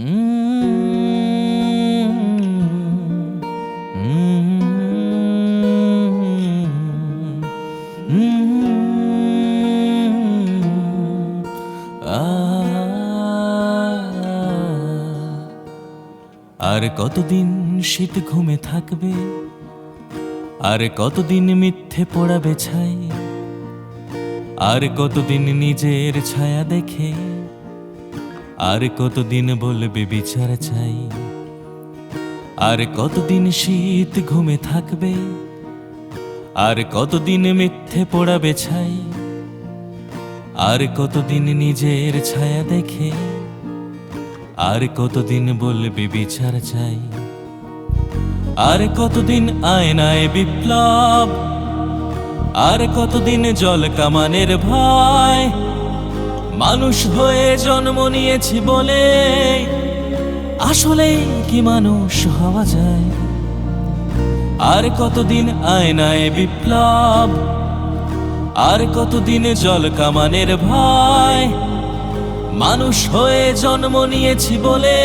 আর কতদিন শীত ঘুমে থাকবে আর কতদিন মিথ্যে পড়াবে ছাই আর কতদিন নিজের ছায়া দেখে আর কতদিন বলবে বিচার চাই? আর কতদিন শীত ঘুমে থাকবে? আর কতদিন মিথ্যে পড়াবে ছাই? আর কতদিন নিজের ছায়া দেখে? আর কতদিন বলবে বিচার চাই? আর কতদিন আয়নায় বিপ্লব? আর কতদিন জল কামানের ভয়? মানুষ হয়ে জন্ম নিয়েছি বলে আসলে কি মানুষ হওয়া যায়? আর কতদিন আয়নায় বিপ্লব? আর কতদিন জল কামানের ভয়? মানুষ হয়ে জন্ম নিয়েছি বলে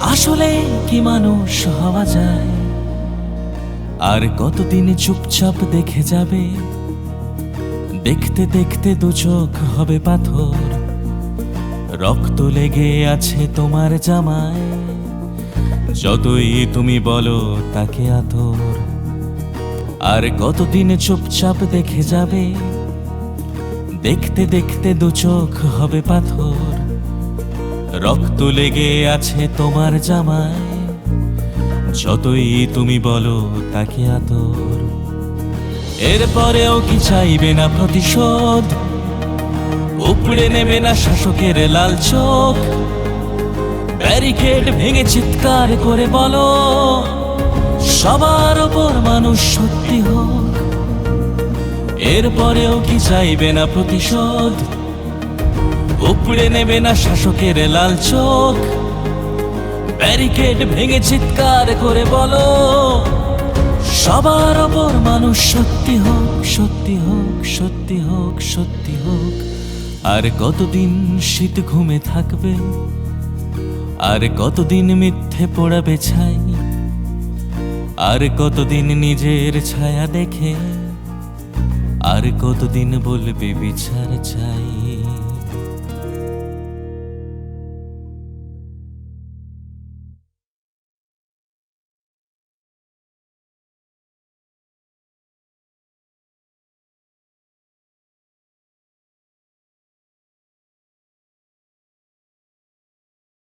আসলে কি মানুষ হওয়া যায়? আর কতদিন চুপচাপ দেখে যাবে? দেখতে দেখতে দু চোখ হবে পাথর। রক্ত লেগে আছে তোমার জামায়। যতই তুমি বলো তাকে আতর আর কতদিন চুপচাপ দেখে যাবে? দেখতে দেখতে দু চোখ হবে পাথর। রক্ত লেগে আছে তোমার জামায়। যতই তুমি বলো তাকে আতর এরপরেও কি চাইবে না প্রতিশোধ? উপড়ে নেবে না শাসকের লাল চোখ? ব্যারিকেড ভেঙে চিৎকার করে বলো, সবার ওপর মানুষ সত্যি হোক। এরপরেও কি চাইবে না প্রতিশোধ? উপড়ে নেবে না শাসকের লাল চোখ? ব্যারিকেড ভেঙে চিৎকার করে বলো সবার ওপর মানুষ সত্যি হোক সত্যি হোক সত্যি হোক সত্যি হোক। আর কতদিন শীত ঘুমে থাকবে? আর কতদিন মিথ্যে পড়াবে ছাই? আর কতদিন নিজের ছায়া দেখে? আর কতদিন বলবে বিচার চাই?